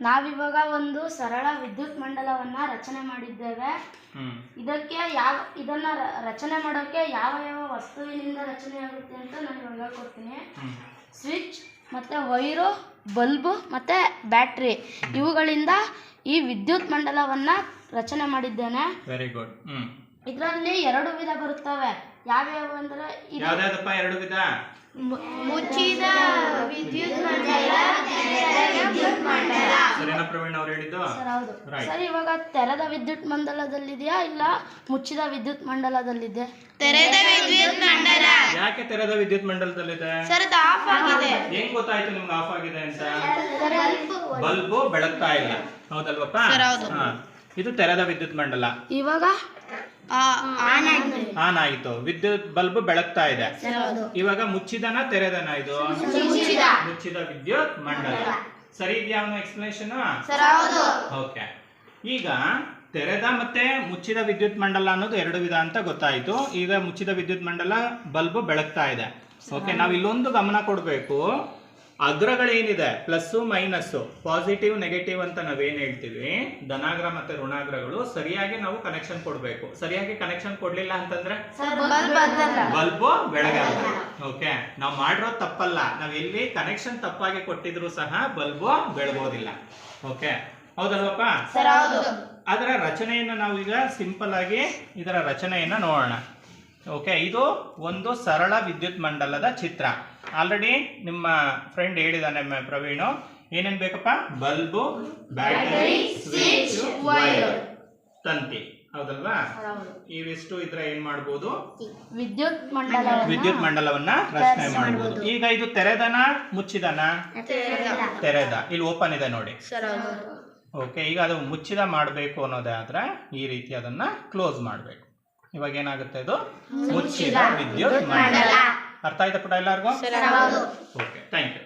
ನಾವಿವಾಗ ಒಂದು ಸರಳ ವಿದ್ಯುತ್ ಮಂಡಲವನ್ನ ರಚನೆ ಮಾಡಿದ್ದೇವೆ. ಇದಕ್ಕೆ ಯಾವ ಇದನ್ನ ರಚನೆ ಮಾಡೋಕೆ ಯಾವ ಯಾವ ವಸ್ತುವಿನಿಂದ ರಚನೆ ಆಗುತ್ತೆ ಅಂತ ನಾನು ಇವಾಗ ಹೇಳ್ಕೊಡ್ತೀನಿ ಸ್ವಿಚ್ ಮತ್ತು ವೈರು ಬಲ್ಬು ಮತ್ತು ಬ್ಯಾಟ್ರಿ ಇವುಗಳಿಂದ ಈ ವಿದ್ಯುತ್ ಮಂಡಲವನ್ನು ರಚನೆ ಮಾಡಿದ್ದೇನೆ. ವೆರಿ ಗುಡ್ ಇದರಲ್ಲಿ ಎರಡು ವಿಧ ಬರುತ್ತವೆ. ಯಾವ್ಯಾವ ಅಂದ್ರೆ ಎರಡು ವಿಧ? ಮುಚ್ಚಿದ ವಿದ್ಯುತ್ ಮಂಡಲ ಪ್ರವೀಣ್ ಅವ್ರು ಹೇಳಿದ್ದು? ಸರ್ ಹೌದು. ಸರ್ ಇವಾಗ ತೆರೆದ ವಿದ್ಯುತ್ ಮಂಡಲದಲ್ಲಿದೆಯಾ ಇಲ್ಲ ಮುಚ್ಚಿದ ವಿದ್ಯುತ್ ಮಂಡಲದಲ್ಲಿದೆ ತೆರೆದ ವಿದ್ಯುತ್ ಮಂಡಲ. ಯಾಕೆ ತೆರೆದ ವಿದ್ಯುತ್ ಮಂಡಲದಲ್ಲಿದೆ? ಸರ್ ಅದು ಆಫ್ ಆಗಿದೆ. ಹೆಂಗ್ ಗೊತ್ತಾಯ್ತು ನಿಮ್ಗೆ ಆಫ್ ಆಗಿದೆ ಅಂತ? ಬಲ್ಬು ಬೆಳಗ್ತಾ ಇಲ್ಲ. ಹೌದಲ್ವಪ್ಪ? ಹಾ. ಇದು ತೆರೆದ ವಿದ್ಯುತ್ ಮಂಡಲ. ಇವಾಗ? ಆನ್ ಆಗಿದೆ. ಆನ್ ಆಯಿತು. ವಿದ್ಯುತ್ ಬಲ್ಬ್ ಬೆಳಗ್ತಾ ಇದೆ. ಇವಾಗ ಮುಚ್ಚಿದನ ತೆರೆದನ ಇದು? ಮುಚ್ಚಿದ ವಿದ್ಯುತ್ ಮಂಡಲ. ಸರಿ ಇದೆಯಾ ಅವನು ಎಕ್ಸ್ಪ್ಲನೇಷನ್ ಓಕೆ ಈಗ ತೆರೆದ ಮತ್ತೆ ಮುಚ್ಚಿದ ವಿದ್ಯುತ್ ಮಂಡಲ ಅನ್ನೋದು ಎರಡು ವಿಧ ಅಂತ ಗೊತ್ತಾಯ್ತು. ಈಗ ಮುಚ್ಚಿದ ವಿದ್ಯುತ್ ಮಂಡಲ ಬಲ್ಬ್ ಬೆಳಗ್ತಾ ಇದೆ. ಓಕೆ ನಾವು ಇಲ್ಲೊಂದು ಗಮನ ಕೊಡಬೇಕು. ಅಗ್ರಗಳೇನಿದೆ? Plus minus. ಪಾಸಿಟಿವ್ ನೆಗೆಟಿವ್ ಅಂತ ನಾವೇನು ಹೇಳ್ತೀವಿ? ಧನಾಗ್ರ ಮತ್ತೆ ಋಣಾಗ್ರಗಳು ಸರಿಯಾಗಿ ನಾವು ಕನೆಕ್ಷನ್ ಕೊಡಬೇಕು. ಸರಿಯಾಗಿ ಕನೆಕ್ಷನ್ ಕೊಡ್ಲಿಲ್ಲ ಅಂತಂದ್ರೆ? ಬಲ್ಬು ಬೆಳಗಲ್ಲ ಓಕೆ ನಾವು ಮಾಡಿರೋ ತಪ್ಪಲ್ಲ. ನಾವು ಎಲ್ಲಿ ಕನೆಕ್ಷನ್ ತಪ್ಪಾಗಿ ಕೊಟ್ಟಿದ್ರು ಸಹ ಬಲ್ಬು ಬೆಳಗೋದಿಲ್ಲ ಓಕೆ ಹೌದಲ್ವಪ್ಪ? ಅದರ ರಚನೆಯನ್ನು ನಾವು ಈಗ ಸಿಂಪಲ್ ಆಗಿ ಇದರ ರಚನೆಯನ್ನ ನೋಡೋಣ. ಓಕೆ ಇದು ಒಂದು ಸರಳ ವಿದ್ಯುತ್ ಮಂಡಲದ ಚಿತ್ರ. ಆಲ್ರೆಡಿ ನಿಮ್ಮ ಫ್ರೆಂಡ್ ಹೇಳಿದಾನೆ ಮ- ಪ್ರವೀಣು. ಏನೇನ್ ಬೇಕಪ್ಪ? ಬಲ್ಬು ಬ್ಯಾಟರಿ ಸ್ವಿಚ್ ವೈರ್ ತಂತಿ. ಹೌದಲ್ವಾ? ಇವಿಷ್ಟು ಇದ್ರ ಏನ್ ಮಾಡಬಹುದು ವಿದ್ಯುತ್ ಮಂಡಲ ವಿದ್ಯುತ್ ಮಂಡಲವನ್ನ ರಚನೆ ಮಾಡಬಹುದು ಈಗ ಇದು ತೆರೆದನ ಮುಚ್ಚಿದನ? ತೆರೆದ. ಇಲ್ಲಿ ಓಪನ್ ಇದೆ ನೋಡಿ. ಸರ್ ಓಕೆ ಈಗ ಅದು ಮುಚ್ಚಿದ ಮಾಡಬೇಕು ಅನ್ನೋದಾದ್ರೆ ಈ ರೀತಿ ಅದನ್ನ ಕ್ಲೋಸ್ ಮಾಡಬೇಕು. ಇವಾಗ ಏನಾಗುತ್ತೆ ಇದು? ಮುಚ್ಚಿದ ವಿದ್ಯುತ್ ಮಂಡಲ. ಅರ್ಥ ಆಯ್ತಾ ಪುಟ ಎಲ್ಲರಿಗೂ ಓಕೆ ಥ್ಯಾಂಕ್ ಯು